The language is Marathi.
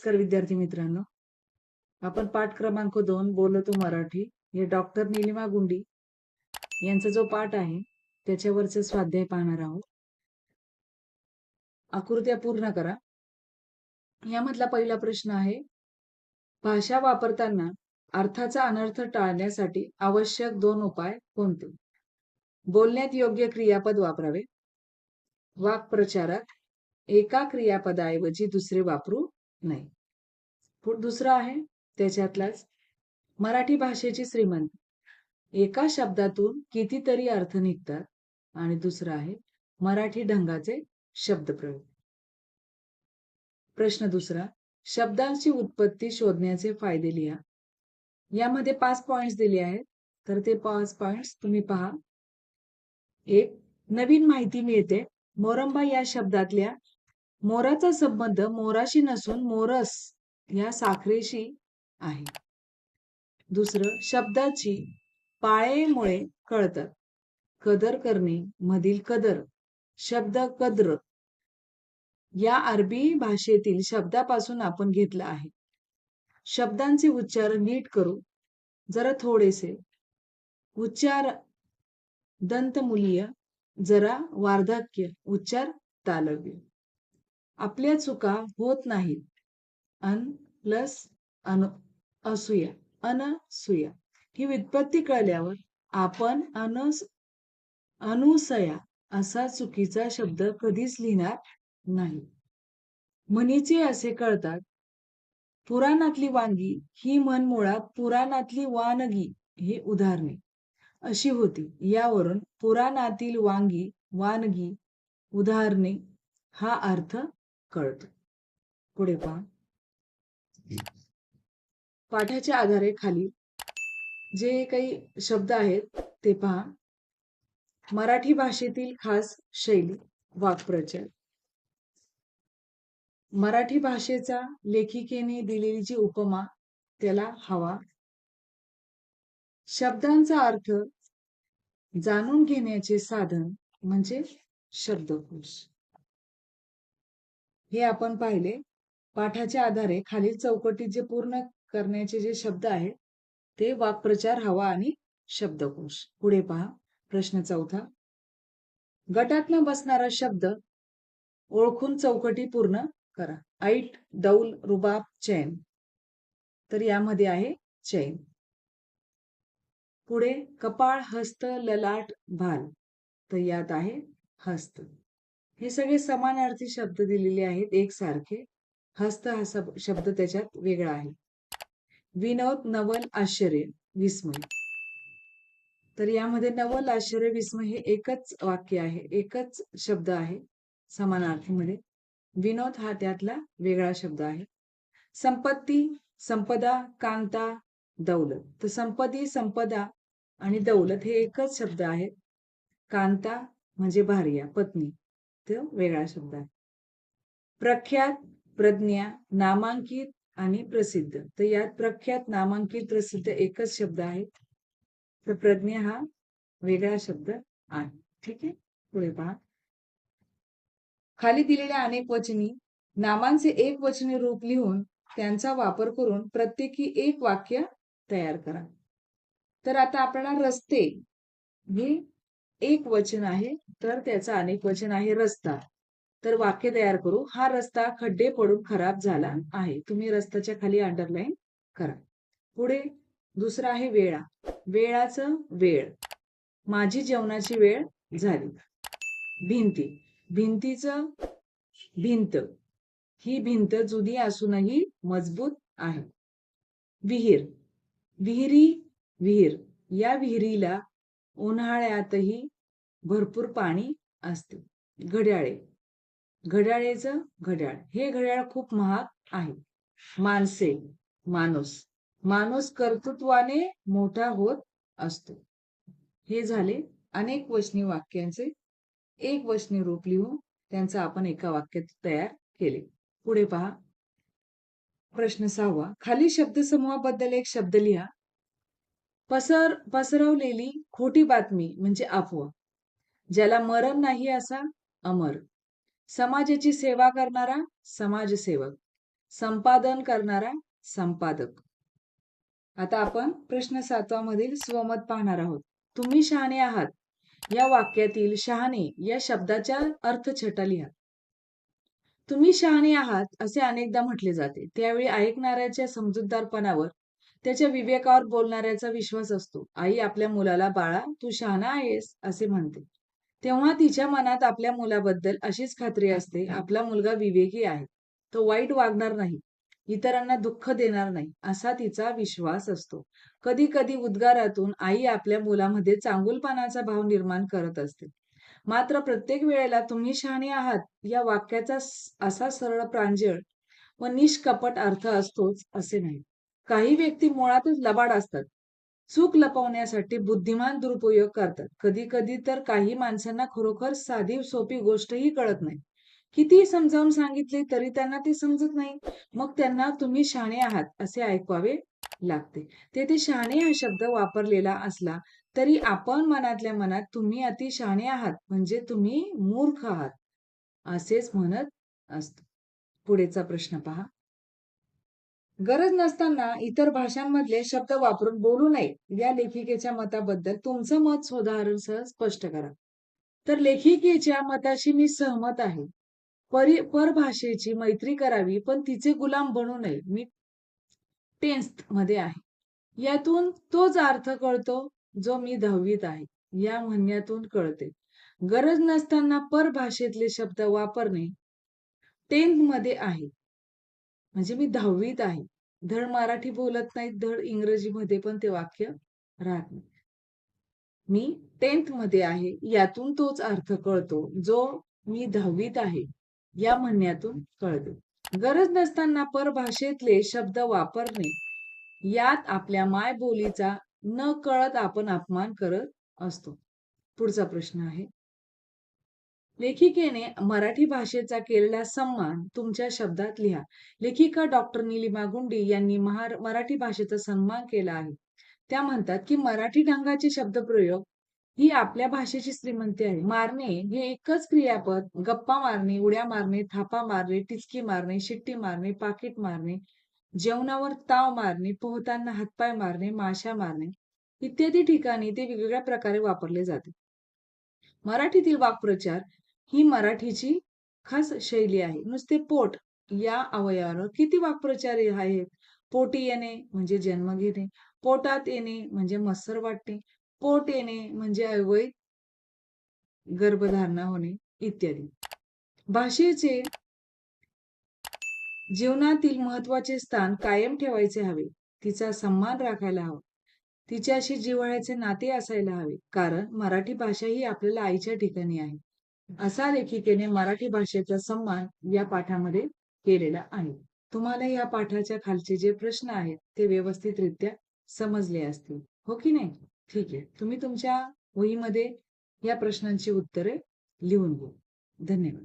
नमस्कार विद्यार्थी मित्रांनो. आपण पाठ क्रमांक दोन बोलतो मराठी. हे डॉक्टर निलिमा गुंडी यांचा जो पाठ आहे त्याच्यावरच स्वाध्याय पाहणार आहोत. आकृत्या पूर्ण करा. यामधला पहिला प्रश्न आहे भाषा वापरताना अर्थाचा अनर्थ टाळण्यासाठी आवश्यक दोन उपाय कोणते? बोलण्यात योग्य क्रियापद वापरावे. वाक्प्रचारात एका क्रियापदाऐवजी दुसरे वापरू नये दुसरा आहे त्याच्यातलाच मराठी भाषेची श्रीमंत. एका शब्दातून कितीतरी अर्थ निघतात आणि दुसरा आहे मराठी ढंगाचे शब्दप्रयोग. प्रश्न दुसरा शब्दांची उत्पत्ती शोधण्याचे फायदे लिहा. यामध्ये पाच पॉइंट्स दिले आहेत तर ते पाच पॉइंट्स तुम्ही पहा. एक नवीन माहिती मिळते. मोरंबा या शब्दातल्या मोराचा संबंध मोराशी नसून मोरस या साखरेशी आहे. दुसरं शब्दाची पाळेमुळे कळतात कदर करणे मधील कदर शब्द कद्र या अरबी भाषेतील शब्दापासून आपण घेतला आहे. शब्दांचे उच्चार नीट करू. जरा थोडेसे. उच्चार दंतमूल्य जरा वार्धक्य उच्चार तालव्य. आपल्या चुका होत नाहीत. अन प्लस अन असूया अनसूया. ही व्युत्पत्ती कळल्यावर आपण अनस अनुसया असा चुकीचा शब्द कधीच लिहिणार नाही. म्हणीचे असे कळतात पुराणातली वांगी ही म्हण मुळात पुराणातली वानगी हे उदाहरणे. अशी होती. यावरून पुराणातील वांगी वानगी उदाहरणे हा अर्थ कळतो. पुढे पहा. पाठाच्या आधारे खाली जे काही शब्द आहेत ते पहा. मराठी भाषेतील खास शैली वाक्प्रचार. मराठी भाषेचा लेखिकेने दिलेली जी उपमा त्याला हवा. शब्दांचा अर्थ जाणून घेण्याचे साधन म्हणजे शब्दकोश. हे आपण पाहिले. पाठाच्या आधारे खालील चौकटीत जे पूर्ण करण्याचे जे शब्द आहेत ते वाक्प्रचार हवा आणि शब्दकोश. पुढे पहा. प्रश्न चौथा. गटातनं बसणारा शब्द ओळखून चौकटी पूर्ण करा. ऐट दौल रुबाब चैन. तर यामध्ये आहे चैन. पुढे कपाळ हस्त ललाट भाल. तर यात आहे हस्त. हे सगळे समानार्थी शब्द दिलेले आहेत एकसारखे. हस्त हा शब्द त्याच्यात वेगळा आहे. विनोद नवल आश्चर्य विस्मय. तर यामध्ये नवल आश्चर्य विस्मय हे एकच वाक्य आहे एकच शब्द आहे समानार्थीमध्ये. विनोद हा त्यातला वेगळा शब्द आहे. संपत्ती संपदा कांता दौलत. तर संपत्ती संपदा आणि दौलत हे एकच शब्द आहेत. कांता म्हणजे भार्या पत्नी. वेगळा शब्द आहे प्रख्यात प्रज्ञा नामांकित आणि प्रसिद्ध. तर यात प्रख्यात नामांकित प्रसिद्ध एकच शब्द आहे. तर प्रज्ञा हा वेगळा शब्द आहे. ठीक आहे? पुढे पहा. खाली दिलेल्या अनेक वचनी नामांचे एक वचनी रूप लिहून त्यांचा वापर करून प्रत्येकी एक वाक्य तयार करा. तर आता आपल्याला रस्ते हे एक वचन आहे तर त्याचा अनेक वचन आहे रस्ता. तर वाक्य तयार करू. हा रस्ता खड्डे पडून खराब झाला आहे. तुम्ही रस्त्याच्या खाली अंडरलाईन करा. पुढे दुसरा आहे वेळा. वेळाचं वेळ. माझी जेवणाची वेळ झाली. भिंती. भिंतीचं भिंत. ही भिंत जुनी असूनही मजबूत आहे. विहीर. विहिरी विहीर. या विहिरीला उन्हाळ्यातही भरपूर पाणी असते. घड्याळे. घड्याळेचं घड्याळ. हे घड्याळ खूप महाग आहे. माणसे माणूस. माणूस कर्तृत्वाने मोठा होत असतो. हे झाले अनेक वचनी वाक्यांचे. एक वचनी रूप लिहून त्यांचा आपण एका वाक्यात तयार केले. पुढे पहा. प्रश्न सहावा. खाली शब्दसमूहाबद्दल एक शब्द लिहा. पसर पसरवलेली खोटी बातमी म्हणजे अफवा ज्याला मरण नाही असा अमर. समाजाची सेवा करणारा समाजसेवक संपादन करणारा संपादक. आता आपण प्रश्न सातवा मधील स्वमत पाहणार आहोत. तुम्ही शहाणे आहात. या वाक्यातील शहाणे या शब्दाच्या अर्थ छटा लिहा. तुम्ही शहाणे आहात असे अनेकदा म्हटले जाते. त्यावेळी ऐकणाऱ्याच्या समजूतदारपणावर त्याच्या विवेकावर बोलणाऱ्याचा विश्वास असतो. आई आपल्या मुलाला बाळा तू शहाणा आहेस असे म्हणते. तेव्हा तिच्या मनात आपल्या मुलाबद्दल अशीच खात्री असते आपला मुलगा विवेकी आहे. तो वाईट वागणार नाही. इतरांना दुःख देणार नाही. असा तिचा विश्वास असतो. कधी कधी उद्गारातून आई आपल्या मुलामध्ये चांगुलपणाचा भाव निर्माण करत असते. मात्र प्रत्येक वेळेला तुम्ही शहाणे आहात या वाक्याचा असा सरळ प्रांजळ व निष्कपट अर्थ असतोच असे नाही. काही व्यक्ती मुळातच लबाड असतात. चूक लपवण्यासाठी बुद्धिमान दुरुपयोग करतात. कधी कधी तर काही माणसांना खरोखर साधी सोपी गोष्टही कळत नाही. किती समजावून सांगितले तरी त्यांना ते समजत नाही. मग त्यांना तुम्ही शाणे आहात असे ऐकवावे लागते. तेथे शहाणे हा शब्द वापरलेला असला तरी आपण मनातल्या मनात तुम्ही अति शहाणे आहात म्हणजे तुम्ही मूर्ख आहात असेच म्हणत असतो. पुढेचा प्रश्न पहा. गरज नसताना इतर भाषांमधले शब्द वापरून बोलू नये. या लेखिकेच्या मताबद्दल तुमचं मत सोदाहरणसह स्पष्ट करा. तर लेखिकेच्या मताशी मी सहमत आहे. परि परभाषेची मैत्री करावी पण तिचे गुलाम बनू नये. मी टेन्समध्ये आहे. यातून तोच अर्थ कळतो जो मी दहावीत आहे. या म्हणण्यातून कळते. गरज नसताना परभाषेतले शब्द वापरणे टेन्थमध्ये आहे. म्हणजे मी दहावीत आहे. धड मराठी बोलत नाही धड इंग्रजीमध्ये पण ते वाक्य राहत नाही. मी टेन्थमध्ये आहे यातून तोच अर्थ कळतो जो मी दहावीत आहे या म्हणण्यातून कळते. गरज नसताना परभाषेतले शब्द वापरणे यात आपल्या मायबोलीचा न कळत आपण अपमान करत असतो. पुढचा प्रश्न आहे. लेखिकेने मराठी भाषेचा केलेला सन्मान तुमच्या शब्दात लिहा. लेखिका डॉक्टर निलिमा गुंडी यांनी मराठी भाषेचा सन्मान केला आहे. त्या म्हणतात की मराठी ढंगाचे शब्दप्रयोग ही आपल्या भाषेची श्रीमंती आहे. मारणे हे एकच क्रियापद. गप्पा मारणे उड्या मारणे थापा मारणे टिचकी मारणे शिट्टी मारणे पाकिट मारणे जेवणावर ताव मारणे पोहताना हातपाय मारणे माशा मारणे इत्यादी ठिकाणी ते वेगवेगळ्या प्रकारे वापरले जाते. मराठीतील वाक्प्रचार ही मराठीची खास शैली आहे. नुसते पोट या अवयवावर किती वाक्प्रचार आहेत पोटी येणे म्हणजे जन्म घेणे पोटात येणे म्हणजे मत्सर वाटणे पोट येणे म्हणजे अवैध गर्भधारणा होणे इत्यादी. भाषेचे जीवनातील महत्त्वाचे स्थान कायम ठेवायचे हवे. तिचा सन्मान राखायला हवा. तिच्याशी जिव्हाळ्याचे नाते असायला हवे. कारण मराठी भाषा ही आपल्याला आईच्या ठिकाणी आहे. असा लेखिकेने मराठी भाषेचा सन्मान या पाठामध्ये केलेला आहे. तुम्हाला या पाठाच्या खालचे जे प्रश्न आहेत ते व्यवस्थितरित्या समजले असतील. हो की नाही? ठीक आहे. तुम्ही तुमच्या वहीमध्ये या प्रश्नांची उत्तरे लिहून घेऊ धन्यवाद.